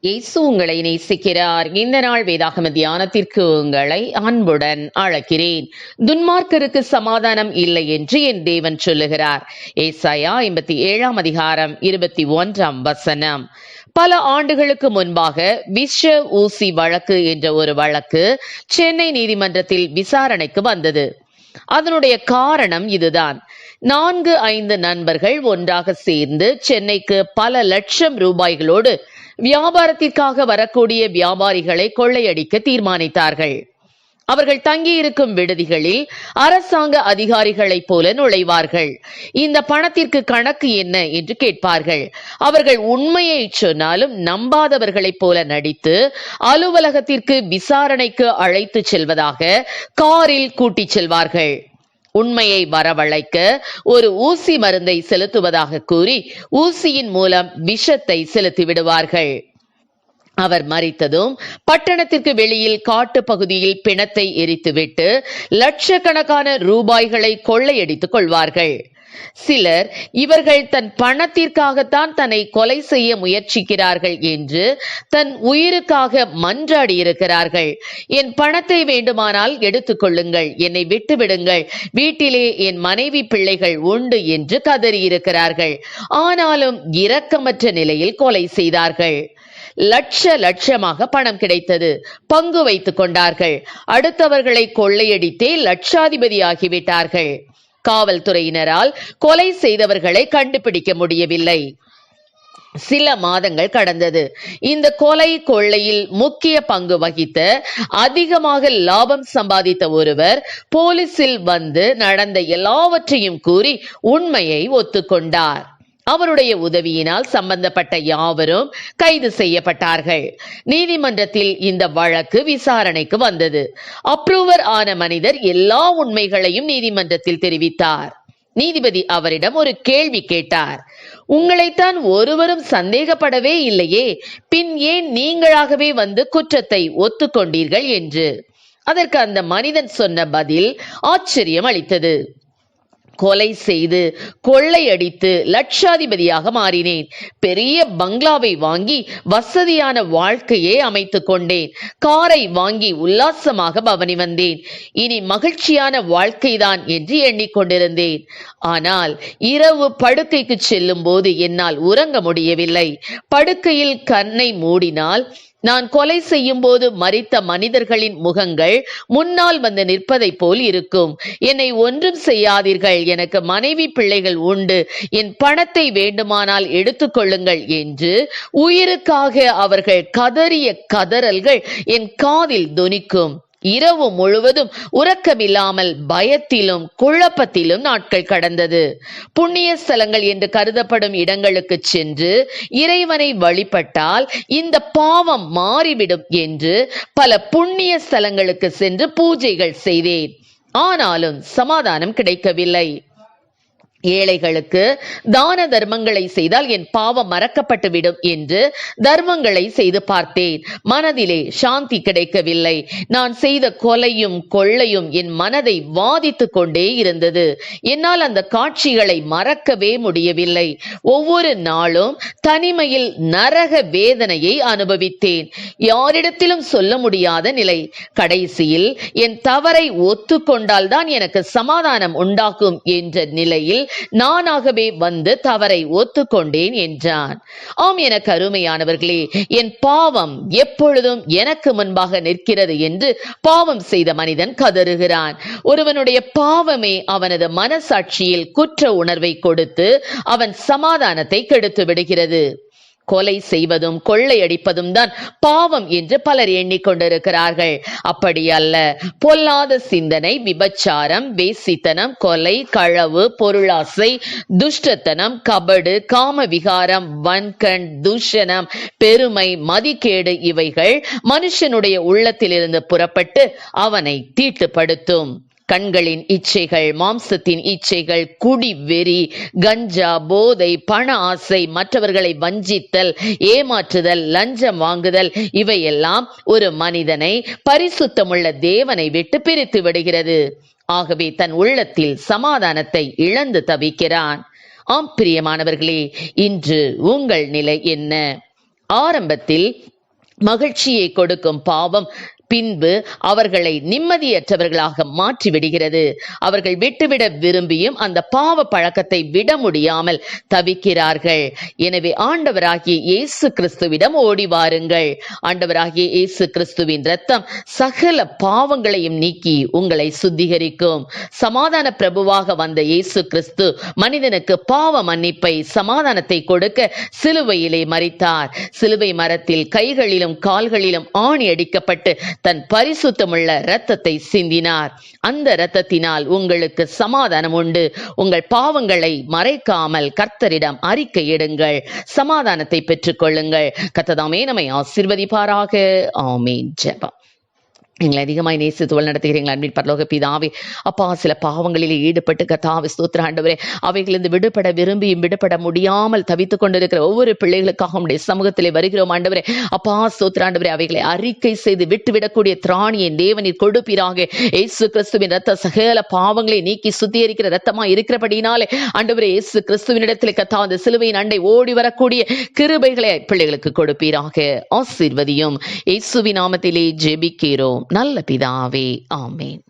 இயேசு உங்களை நேசிக்கிறார். இந்த நாள் வேதாகம தியானத்திற்கு உங்களை அன்புடன் அழைக்கிறேன். துன்மார்க்கருக்கு சமாதானம் இல்லை என்று என் தேவன் சொல்லுகிறார். ஏசாயா ஐம்பத்தி ஏழாம் அதிகாரம் இருபத்தி ஒன்றாம் வசனம். பல ஆண்டுகளுக்கு முன்பாக விஷ ஊசி வழக்கு என்ற ஒரு வழக்கு சென்னை நீதிமன்றத்தில் விசாரணைக்கு வந்தது. அதனுடைய காரணம் இதுதான். நான்கு ஐந்து நண்பர்கள் ஒன்றாக சேர்ந்து சென்னைக்கு பல லட்சம் ரூபாய்களோடு வியாபாரத்திற்காக வரக்கூடிய வியாபாரிகளை கொள்ளையடிக்க தீர்மானித்தார்கள். அவர்கள் தங்கியிருக்கும் விடுதிகளில் அரசாங்க அதிகாரிகளைப் போல நுழைவார்கள். இந்த பணத்திற்கு கணக்கு என்ன என்று கேட்பார்கள். அவர்கள் உண்மையை சொன்னாலும் நம்பாதவர்களைப் போல நடித்து அலுவலகத்திற்கு விசாரணைக்கு அழைத்து செல்வதாக காரில் கூட்டிச் செல்வார்கள். உண்மையை வரவழைக்க ஒரு ஊசி மருந்தை செலுத்துவதாக கூறி ஊசியின் மூலம் விஷத்தை செலுத்தி விடுவார்கள் அவர் மறித்ததும் பட்டணத்திற்கு வெளியில் காட்டு பகுதியில் பிணத்தை எரித்துவிட்டு லட்சக்கணக்கான ரூபாய்களை கொள்ளையடித்துக் கொள்வார்கள். சிலர் இவர்கள் தன் பணத்திற்காகத்தான் தன்னை கொலை செய்ய முயற்சிக்கிறார்கள் என்று தன் உயிருக்காக மன்றாடி இருக்கிறார்கள். என் பணத்தை வேண்டுமானால் எடுத்துக்கொள்ளுங்கள் என்னை விட்டுவிடுங்கள் வீட்டிலே என் மனைவி பிள்ளைகள் உண்டு என்று கதறியிருக்கிறார்கள். ஆனாலும் இரக்கமற்ற நிலையில் கொலை செய்தார்கள். லட்ச லட்சமாக பணம் கிடைத்தது பங்கு வைத்துக் கொண்டார்கள். அடுத்தவர்களை கொள்ளையடித்தே லட்சாதிபதி ஆகிவிட்டார்கள் காவல்துறையினரால் கொலை செய்தவர்களை கண்டுபிடிக்க முடியவில்லை. சில மாதங்கள் கடந்தது. இந்த கொலை கொள்ளையில் முக்கிய பங்கு வகித்த அதிகமாக லாபம் சம்பாதித்த ஒருவர் போலீசில் வந்து நடந்த எல்லாவற்றையும் கூறி உண்மையை ஒத்துக்கொண்டார். அவருடைய உதவியினால் சம்பந்தப்பட்ட யாவரும் கைது செய்யப்பட்டார்கள். நீதிமன்றத்தில் இந்த வழக்கு விசாரணைக்கு வந்தது. அப்ரூவர் ஆன மனிதர் எல்லா உண்மைகளையும் நீதிமன்றத்தில் தெரிவித்தார். நீதிபதி அவரிடம் ஒரு கேள்வி கேட்டார். உங்களைத்தான் ஒருவரும் சந்தேகப்படவே இல்லையே. பின் ஏன் நீங்களாகவே வந்து குற்றத்தை ஒத்துக்கொண்டீர்கள்? என்று. அதற்கு அந்த மனிதன் சொன்ன பதில் ஆச்சரியம் அளித்தது. கொலை செய்து கொள்ளையடித்து லட்சாதிபதியாக மாறினேன். பெரிய பங்களாவை வாங்கி வசதியான வாழ்க்கையை அமைத்துக் கொண்டேன். காரை வாங்கி உல்லாசமாக பவனி வந்தேன். இனி மகிழ்ச்சியான வாழ்க்கைதான் என்று எண்ணிக்கொண்டிருந்தேன் ஆனால் இரவு படுக்கைக்கு செல்லும் போது என்னால் உறங்க முடியவில்லை. படுக்கையில் கண்ணை மூடினால் நான் கொலை செய்யும் போது மறித்த மனிதர்களின் முகங்கள் முன்னால் வந்து நிற்பதை போல் இருக்கும். என்னை ஒன்றும் செய்யாதீர்கள். எனக்கு மனைவி பிள்ளைகள் உண்டு. என் பணத்தை வேண்டுமானால் எடுத்துக்கொள்ளுங்கள் என்று உயிருக்காக அவர்கள் கதறிய கதறல்கள் என் காதில் துனிக்கும் இரவு முழுவதும் உறக்கமில்லாமல் பயத்திலும் குழப்பத்திலும் நாட்கள் கடந்தது. புண்ணிய ஸ்தலங்கள் என்று கருதப்படும் இடங்களுக்கு சென்று இறைவனை வழிபட்டால் இந்த பாவம் மாறிவிடும் என்று பல புண்ணிய ஸ்தலங்களுக்கு சென்று பூஜைகள் செய்தேன். ஆனாலும் சமாதானம் கிடைக்கவில்லை. ஏழைகளுக்கு தான தர்மங்களை செய்தால் என் பாவம் மறக்கப்பட்டுவிடும் என்று தர்மங்களை செய்து பார்த்தேன். மனதிலே சாந்தி கிடைக்கவில்லை. நான் செய்த கொலையும் கொள்ளையும் என் மனதை வாதித்துக் கொண்டே இருந்தது. என்னால் அந்த காட்சிகளை மறக்கவே முடியவில்லை. ஒவ்வொரு நாளும் தனிமையில் நரக வேதனையை அனுபவித்தேன். யாரிடத்திலும் சொல்ல முடியாத நிலை. கடைசியில் என் தவறை ஒத்துக்கொண்டால்தான் எனக்கு சமாதானம் உண்டாகும் என்ற நிலையில் நானாகவே வந்து தவறை ஒத்துக்கொண்டேன் என்றான். ஆம் எனக்கு அருமையானவர்களே என் பாவம் எப்பொழுதும் எனக்கு முன்பாக நிற்கிறது என்று பாவம் செய்த மனிதன் கதறுகிறான். ஒருவனுடைய பாவமே அவனது மனசாட்சியில் குற்ற உணர்வை கொடுத்து அவன் சமாதானத்தை கெடுத்து விடுகிறது. கொலை செய்வதும் கொள்ளையடிப்பதும் தான் பாவம் என்று பலர் எண்ணிக்கொண்டிருக்கிறார்கள். அப்படி அல்ல. பொல்லாத சிந்தனை விபச்சாரம் வேசித்தனம் கொலை களவு பொருளாசை துஷ்டத்தனம் கபடு காம விகாரம் வன்கண் தூஷணம் பெருமை மதிக்கேடு இவைகள் மனுஷனுடைய உள்ளத்திலிருந்து புறப்பட்டு அவனை தீட்டுப்படுத்தும். கண்களின் இச்சைகள் மாம்சத்தின் இச்சைகள் குடி வெறி கஞ்சா போதை பண ஆசை மற்றவர்களை வஞ்சித்தல் ஏமாற்றுதல் லஞ்சம் வாங்குதல் இவையெல்லாம் ஒரு மனிதனை பரிசுத்தமுள்ள தேவனை விட்டு பிரித்து விடுகிறது. ஆகவே தன் உள்ளத்தில் சமாதானத்தை இழந்து தவிக்கிறான். ஆம் பிரியமானவர்களே இன்று உங்கள் நிலை என்ன? ஆரம்பத்தில் மகிழ்ச்சியை கொடுக்கும் பாவம் பின்பு அவர்களை நிம்மதியற்றவர்களாக மாற்றி விடுகிறது அவர்கள் விட்டுவிட விரும்பியும் அந்த பாவ பழக்கத்தை விட முடியாமல் தவிக்கிறார்கள். எனவே ஆண்டவராகிய இயேசு கிறிஸ்துவிடம் ஓடி வாருங்கள். ஆண்டவராகிய இயேசு கிறிஸ்துவின் ரத்தம் சகல பாவங்களையும் நீக்கி உங்களை சுத்திகரிக்கும். சமாதான பிரபுவாக வந்த இயேசு கிறிஸ்து மனிதனுக்கு பாவ மன்னிப்பை சமாதானத்தை கொடுக்க சிலுவையிலே மறித்தார் சிலுவை மரத்தில் கைகளிலும் கால்களிலும் ஆணி அடிக்கப்பட்டு தன் பரிசுத்தமுள்ள இரத்தத்தை சிந்தினார். அந்த இரத்தத்தினால் உங்களுக்கு சமாதானம் உண்டு. உங்கள் பாவங்களை மறைக்காமல் கர்த்தரிடம் அறிக்கையிடுங்கள் சமாதானத்தை பெற்றுக்கொள்ளுங்கள். கத்ததாமே நம்மை ஆசிர்வதிப்பாராக. ஆமீன். ஜெபம். எங்களை அதிகமாய் நேசி துவல் நடத்துகிறீர்கள் அன்பின் பரலோக பிதாவே. அப்பா சில பாவங்களில் ஈடுபட்டு கத்தாவை ஸ்தோத்திர ஆண்டவரே. அவைகளிலிருந்து விடுபட விரும்பியும் விடுபட முடியாமல் தவித்துக் கொண்டிருக்கிற ஒவ்வொரு பிள்ளைகளுக்காக உடைய சமூகத்திலே வருகிறோம் ஆண்டவரே. அப்பா ஸ்தோத்திர ஆண்டவரே அவைகளை அறிக்கை செய்து விட்டுவிடக்கூடிய திராணியை தேவனின் கொடுப்பீராக. இயேசு கிறிஸ்துவின் ரத்த சகல பாவங்களை நீக்கி சுத்திகரிக்கிற ரத்தமா இருக்கிறபடினாலே ஆண்டவரே இயேசு கிறிஸ்துவினிடத்தில் கத்தா அந்த சிலுவையின் அண்டை ஓடி வரக்கூடிய கிருபைகளை பிள்ளைகளுக்கு கொடுப்பீராக. ஆசீர்வதியும். இயேசுவின் நாமத்திலே ஜெபிக்கிறோம். நல்ல பிதாவே ஆமேன்.